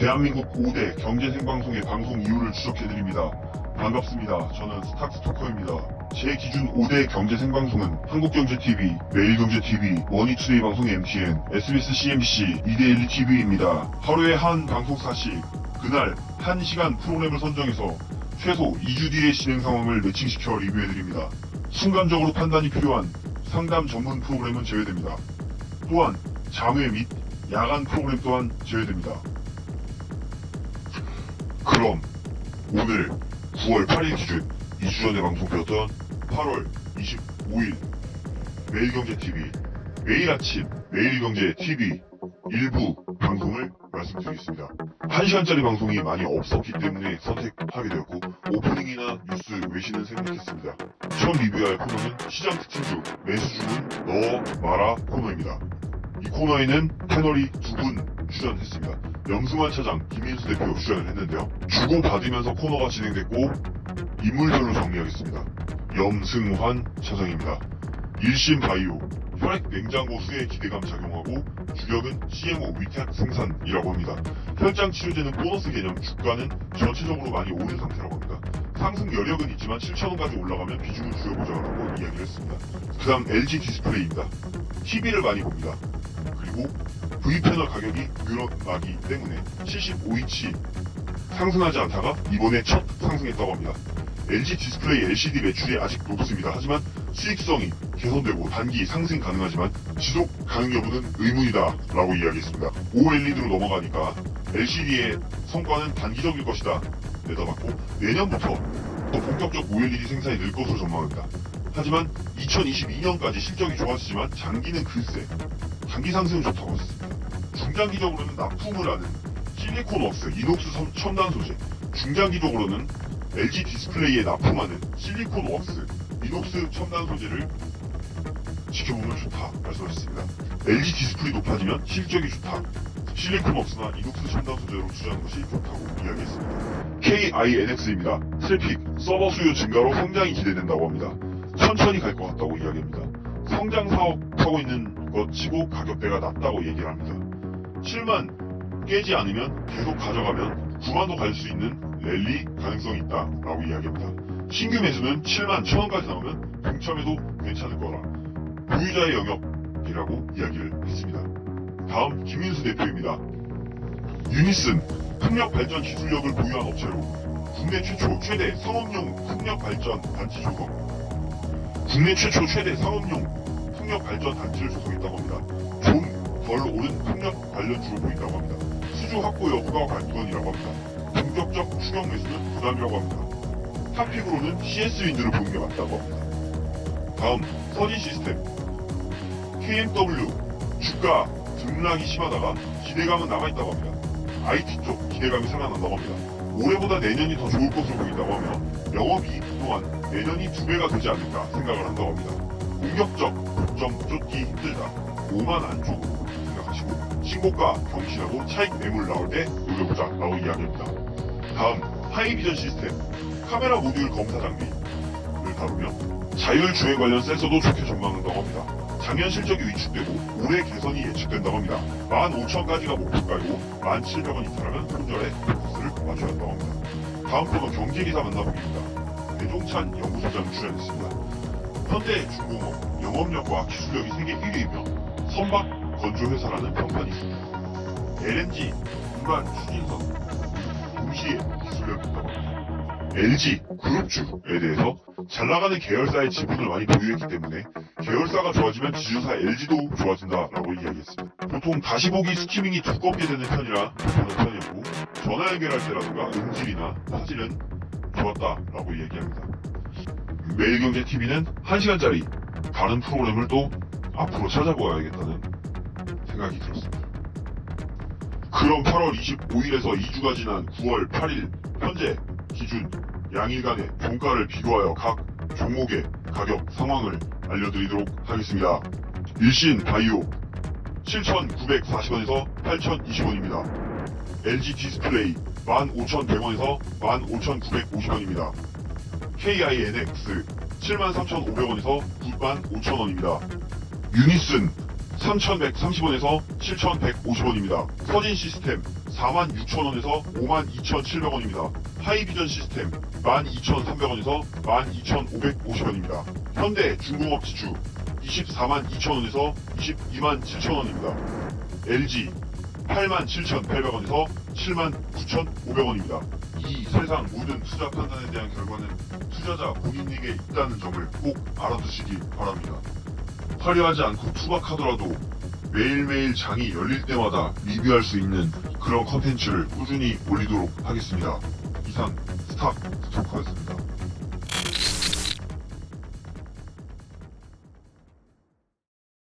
대한민국 5대 경제생방송의 방송 이유를 추적해드립니다. 반갑습니다. 저는 스탁스토커입니다. 제 기준 5대 경제생방송은 한국경제TV, 매일경제TV, 원이투데이 방송 MTN, SBS CMC, 이데일리TV입니다. 하루에 한 방송사씩 그날 1시간 프로그램을 선정해서 최소 2주 뒤의 진행 상황을 매칭시켜 리뷰해드립니다. 순간적으로 판단이 필요한 상담 전문 프로그램은 제외됩니다. 또한 장외 및 야간 프로그램 또한 제외됩니다. 그럼 오늘 9월 8일 기준 2주 전에 방송되었던 8월 25일 매일경제TV 매일 아침 매일경제TV 일부 방송을 말씀드리겠습니다. 1시간짜리 방송이 많이 없었기 때문에 선택하게 되었고 오프닝이나 뉴스 외신은 생략했습니다. 처음 리뷰할 코너는 시장 특징주 매수주문 넣어 마라 코너입니다. 이 코너에는 패널이 두 분 출연했습니다. 염승환 차장, 김인수 대표 출연을 했는데요. 주고받으면서 코너가 진행됐고 인물별로 정리하겠습니다. 염승환 차장입니다. 일신 바이오, 혈액 냉장고 수에 기대감 작용하고 주력은 CMO 위탁 생산이라고 합니다. 혈장 치료제는 보너스 개념, 주가는 전체적으로 많이 오른 상태라고 합니다. 상승 여력은 있지만 7천원까지 올라가면 비중을 줄여보자라고 이야기를 했습니다. 그 다음 LG 디스플레이입니다. TV를 많이 봅니다. 그리고 V패널 가격이 늘어나기 때문에 75인치 상승하지 않다가 이번에 첫 상승했다고 합니다. LG 디스플레이 LCD 매출이 아직 높습니다. 하지만 수익성이 개선되고 단기 상승 가능하지만 지속 가능 여부는 의문이다 라고 이야기했습니다. OLED로 넘어가니까 LCD의 성과는 단기적일 것이다 내다봤고 내년부터 더 본격적 OLED 생산이 늘 것으로 전망합니다. 하지만 2022년까지 실적이 좋아지지만 장기는 글쎄 장기 상승은 좋다고 했습니다. 중장기적으로는 납품을 하는 실리콘 웍스, 이녹스 섬- 첨단 소재, 중장기적으로는 LG 디스플레이에 납품하는 실리콘 웍스, 이녹스 첨단 소재를 지켜보면 좋다 말씀하셨습니다. LG 디스플레이 높아지면 실적이 좋다. 실리콘 웍스나 이녹스 첨단 소재로 투자하는 것이 좋다고 이야기했습니다. KINX입니다. 트래픽, 서버 수요 증가로 성장이 기대된다고 합니다. 천천히 갈 것 같다고 이야기합니다. 성장 사업 하고 있는 것 치고 가격대가 낮다고 얘기를 합니다. 7만 깨지 않으면 계속 가져가면 9만도 갈 수 있는 랠리 가능성이 있다 라고 이야기합니다. 신규 매수는 7만 1천원까지 나오면 동참해도 괜찮을 거라 보유자의 영역이라고 이야기를 했습니다. 다음 김인수 대표입니다. 유니슨 풍력 발전 기술력을 보유한 업체로 국내 최초 최대 상업용 풍력 발전 단지 조성 국내 최초 최대 상업용 풍력 발전 단지를 조성했다고 합니다. 좀덜 오른 풍력 관련 주로 보인다고 합니다. 수주 확보 여부가 관건이라고 합니다. 본격적 추경 매수는 부담이라고 합니다. 탑픽으로는 CS 윈드를 보는 게 맞다고 합니다. 다음 선인 시스템 KMW 주가 등락이 심하다가 기대감은 남아있다고 합니다. IT 쪽 기대감이 살아난다고 합니다. 올해보다 내년이 더 좋을 것으로 보인다고 하며 영업이익 또한 내년이 두 배가 되지 않을까 생각을 한다고 합니다. 공격적 독점 쫓기 힘들다. 5만 안쪽으로 신고가 경신하고 차익 매물 나올 때 노려보자 라고 이야기합니다. 다음 하이비전 시스템 카메라 모듈 검사 장비를 다루며 자율주행 관련 센서도 좋게 전망한다고 합니다. 작년 실적이 위축되고 올해 개선이 예측된다고 합니다. 15,000까지가 목표가이고 1,700원 이탈하면 손절에 코스를 맞춰야 한다고 합니다. 다음 코너 경제 기사 만나보기입니다. 배종찬 연구소장 출연했습니다. 현대 중공업 영업력과 기술력이 세계 1위이며 선박 건조회사라는 평판이. LNG 운반 추진선 동시에 있다고 합니다. LG 그룹주에 대해서 잘 나가는 계열사의 지분을 많이 보유했기 때문에 계열사가 좋아지면 지주사 LG도 좋아진다라고 이야기했습니다. 보통 다시 보기 스키밍이 두껍게 되는 편이라 불편한 편이었고 전화 연결할 때라든가 음질이나 화질은 좋았다라고 얘기합니다. 매일경제TV는 1시간짜리 다른 프로그램을 또 앞으로 찾아보아야겠다는 생각이 들었습니다. 그럼 8월 25일에서 2주가 지난 9월 8일 현재 기준 양일 간의 종가를 비교하여 각 종목의 가격 상황을 알려드리도록 하겠습니다. 일신 바이오 7,940원에서 8,020원입니다. LG 디스플레이 15,100원에서 15,950원입니다. KINX 73,500원에서 95,000원입니다. 유니슨 3,130원에서 7,150원입니다. 서진 시스템 46,000원에서 52,700원입니다. 하이비전 시스템 12,300원에서 12,550원입니다. 현대 중공업 지주 242,000원에서 227,000원입니다. LG 87,800원에서 79,500원입니다. 이 세상 모든 투자 판단에 대한 결과는 투자자 본인에게 있다는 점을 꼭 알아두시기 바랍니다. 화려하지 않고 투박하더라도 매일매일 장이 열릴 때마다 리뷰할 수 있는 그런 컨텐츠를 꾸준히 올리도록 하겠습니다. 이상 스탑 스토커였습니다.